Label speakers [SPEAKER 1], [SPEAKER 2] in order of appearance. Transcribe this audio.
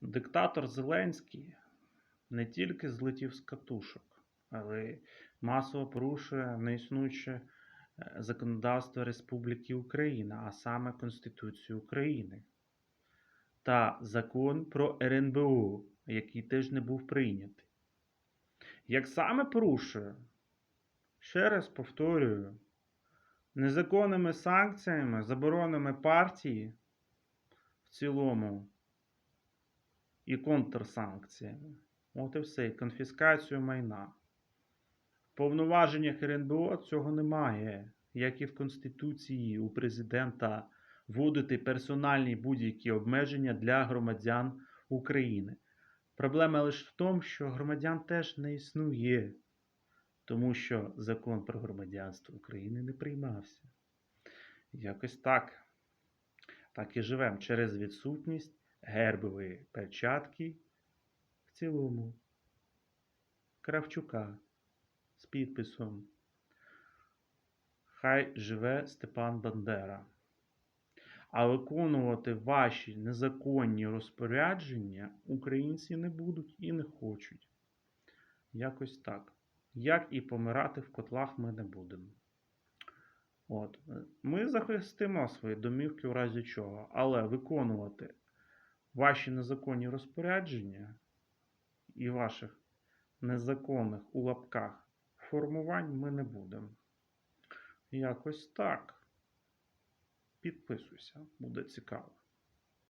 [SPEAKER 1] Диктатор Зеленський не тільки злетів з катушок, але й масово порушує неіснуюче е, законодавство Республіки Україна, а саме Конституцію України та закон про РНБО, який теж не був прийнятий. Як саме порушує, ще раз повторюю, незаконними санкціями, заборонами партії в цілому і контрсанкціями. От і все, конфіскацію майна. В повноваженнях РНБО цього немає, як і в Конституції у президента вводити персональні будь-які обмеження для громадян України. Проблема лише в тому, що громадян теж не існує, тому що закон про громадянство України не приймався. Якось так. Так і живемо через відсутність гербової печатки в цілому Кравчука з підписом Хай живе Степан Бандера. А виконувати ваші незаконні розпорядження українці не будуть і не хочуть. Якось так. Як і помирати в котлах ми не будемо. От. Ми захистимо свої домівки в разі чого, але виконувати ваші незаконні розпорядження і ваших незаконних у лапках формувань ми не будемо. Якось так. Підписуйся, буде цікаво.